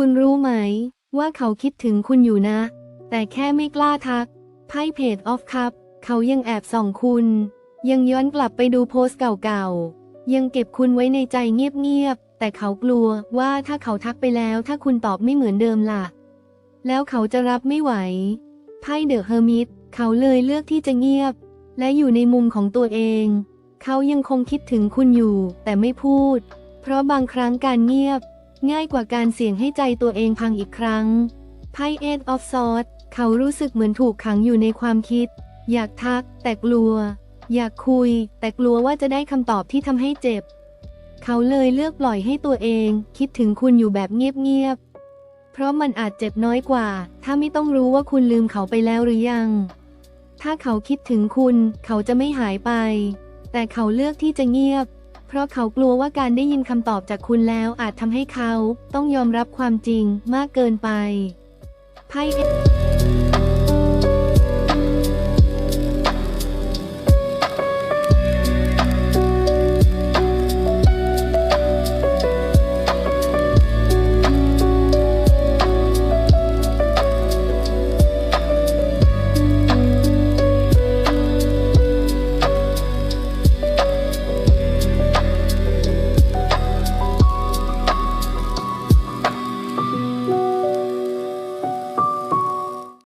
คุณรู้ไหม ว่าเขาคิดถึงคุณอยู่นะ แต่แค่ไม่กล้าทัก ไพ่เพจออฟคัพเขายังแอบส่องคุณ ยังย้อนกลับไปดูโพสต์เก่าๆ ยังเก็บคุณไว้ในใจเงียบๆ แต่เขากลัวว่าถ้าเขาทักไปแล้วถ้าคุณตอบไม่เหมือนเดิมล่ะ แล้วเขาจะรับไม่ไหว ไพ่เดอะเฮอร์มิตเขาเลยเลือกที่จะเงียบ และอยู่ในมุมของตัวเอง เขายังคงคิดถึงคุณอยู่ แต่ไม่พูด เพราะบางครั้งการเงียบ ง่ายกว่าการเสี่ยงให้ใจตัวเองพังอีกครั้งไพ่เอ็ดออฟซอดเขารู้สึกเหมือนถูกขังอยู่ในความคิด อยากทัก แต่กลัว อยากคุย แต่กลัวว่าจะได้คำตอบที่ทำให้เจ็บ เขาเลยเลือกปล่อยให้ตัวเอง คิดถึงคุณอยู่แบบเงียบๆ เพราะมันอาจเจ็บน้อยกว่า ถ้าไม่ต้องรู้ว่าคุณลืมเขาไปแล้วหรือยัง ถ้าเขาคิดถึงคุณ เขาจะไม่หายไป แต่เขาเลือกที่จะเงียบ เพราะเขากลัวว่าการได้ยินคำตอบจากคุณแล้วอาจทำให้เขาต้องยอมรับความจริงมากเกินไปไพ่